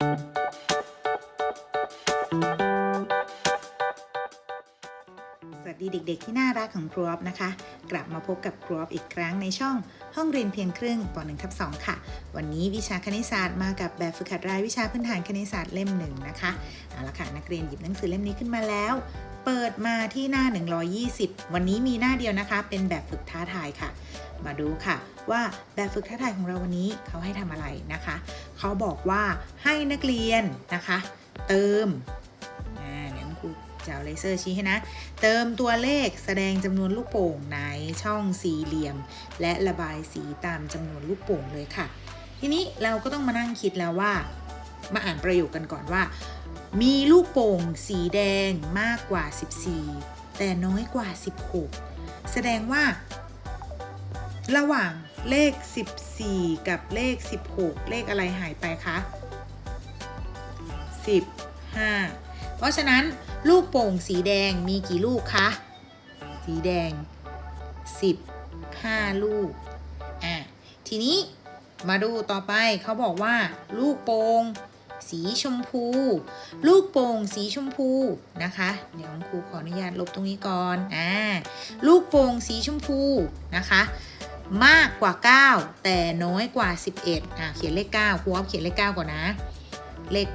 ส เด็กๆ ที่น่ารักของครูออฟนะคะ กลับมาพบกับครูออฟอีกครั้งในช่องห้องเรียนเพียงครึ่งป .1 ทับ2ค่ะ วันนี้วิชาคณิตศาสตร์มากับแบบฝึกหัดรายวิชาพื้นฐานคณิตศาสตร์เล่มหนึ่งนะคะเอาละค่ะนักเรียนหยิบหนังสือเล่มนี้ขึ้นมาแล้ว เปิดมาที่หน้า 120 วันนี้มีหน้าเดียวนะคะ เป็นแบบฝึกท้าทายค่ะ มาดูค่ะว่าแบบฝึกท้าทายของเราวันนี้เขาให้ทำอะไรนะคะ เขาบอกว่าให้นักเรียนนะคะ เติม จะเอาเลเซอร์ชี้ให้นะ เติมตัวเลขแสดงจำนวนลูกโป่งในช่องสี่เหลี่ยม และระบายสีตามจำนวนลูกโป่งเลยค่ะ ทีนี้เราก็ต้องมานั่งคิดแล้วว่า มาอ่านประโยคกันก่อนว่า มีลูกโป่งสีแดงมากกว่า 14 แต่น้อยกว่า 16 แสดงว่า ระหว่างเลข 14 กับเลข 16 เลขอะไรหายไปคะ 15 เพราะฉะนั้น ลูกโป่งสีแดงมีกี่ลูกคะ สีแดง 15 ลูก อะ ทีนี้มาดูต่อไปเขาบอกว่า ลูกโป่งสีชมพู ลูกโป่งสีชมพูนะคะ เดี๋ยวครูขออนุญาตลบตรงนี้ก่อนอ่าลูกโป่งสีชมพูนะคะ มากกว่า 9 แต่น้อยกว่า 11อะเขียนเลข9ครูเอาเขียนเลข 9 ก่อนนะ เลข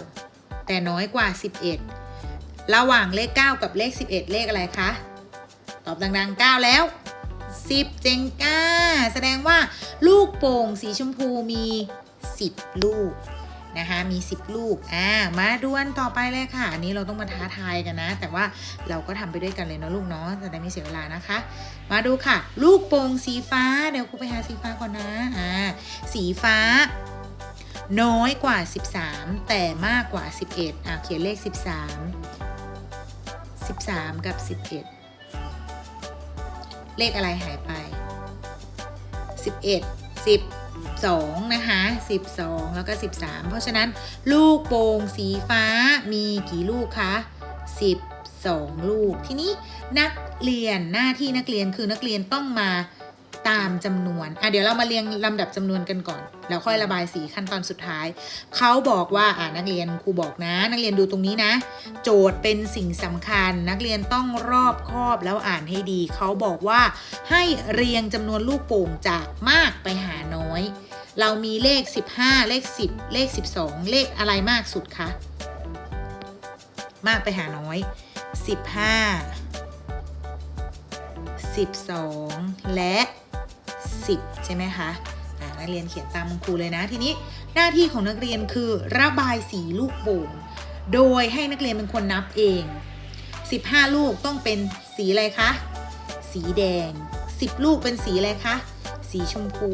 9 แต่น้อยกว่า 11 ระหว่างเลข 9 กับเลข 11 เลขอะไรคะ ตอบดังๆ 9 แล้ว 10 เจงก้า แสดงว่าลูกโป่งสีชมพูมี 10 ลูกนะคะมี 10 ลูก อ่า มาดวนต่อไปเลยค่ะ อันนี้เราต้องมาท้าทายกันนะ แต่ว่าเราก็ทำไปด้วยกันเลยเนาะลูกเนาะจะได้ไม่เสียเวลานะคะ มาดูค่ะ ลูกโป่งสีฟ้า เดี๋ยวครูไปหาสีฟ้าก่อนนะ อ่า สีฟ้า น้อยกว่า 13 แต่มากกว่า 11 อะเขียนเลข 13 13 กับ11เลขอะไรหายไป 11 12 นะคะ 12 แล้วก็ 13 เพราะฉะนั้นลูกโป่งสีฟ้ามีกี่ลูกคะ12 ลูก ทีนี้นักเรียนหน้าที่นักเรียนคือนักเรียนต้องมา ตามจำนวนอะเดี๋ยวเรามาเรียงลำดับจำนวนกันก่อน แล้วค่อยระบายสีขั้นตอนสุดท้าย เขาบอกว่าอ่านักเรียนครูบอกนะ นักเรียนดูตรงนี้นะ โจทย์เป็นสิ่งสำคัญ นักเรียนต้องรอบคอบแล้วอ่านให้ดี เขาบอกว่าให้เรียงจำนวนลูกโป่งจากมากไปหาน้อย เรามีเลข 15 เลข 10 เลข 12 เลขอะไรมากสุดคะมากไปหาน้อย 15 12 และ 10 ใช่ไหมคะนักเรียนเขียนตามคุณครูเลยนะ ทีนี้หน้าที่ของนักเรียนคือระบายสีลูกโป่งโดยให้นักเรียนเป็นคนนับเอง 15 ลูกต้องเป็นสีอะไรคะ สีแดง 10 ลูกเป็นสีอะไรคะ สีชมพู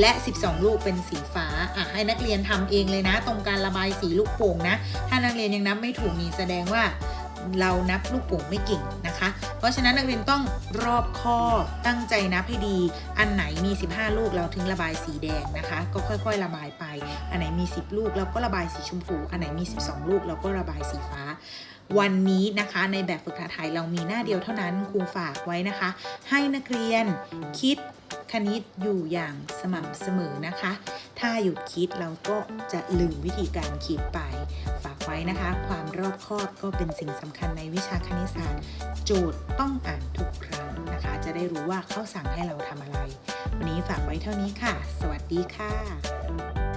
และ 12 ลูกเป็นสีฟ้าอะให้นักเรียนทำเองเลยนะ ตรงการระบายสีลูกโป่งนะ ถ้านักเรียนยังนับไม่ถูกนี่แสดงว่า เรานับลูกโป่งไม่เก่งนะคะ เพราะฉะนั้นนักเรียนต้องรอบคอบตั้งใจนับให้ดี อันไหนมี 15 ลูกเราถึงระบายสีแดงนะคะ ก็ค่อยๆ ระบายไป อันไหนมี 10 ลูกเราก็ระบายสีชมพู อันไหนมี 12 ลูกเราก็ระบายสีฟ้า วันนี้นะคะในแบบฝึกหัดไทยเรามีหน้าเดียวเท่านั้นครูฝากไว้นะคะ ให้นักเรียนคิดคณิตอยู่อย่างสม่ำเสมอนะคะ ถ้าหยุดคิดเราก็จะลืมวิธีการคิดไป ฝากไว้นะคะ ความรอบคอบก็เป็นสิ่งสำคัญในวิชาคณิตศาสตร์ โจทย์ต้องอ่านทุกครั้งนะคะ จะได้รู้ว่าเขาสั่งให้เราทำอะไร วันนี้ฝากไว้เท่านี้ค่ะ สวัสดีค่ะ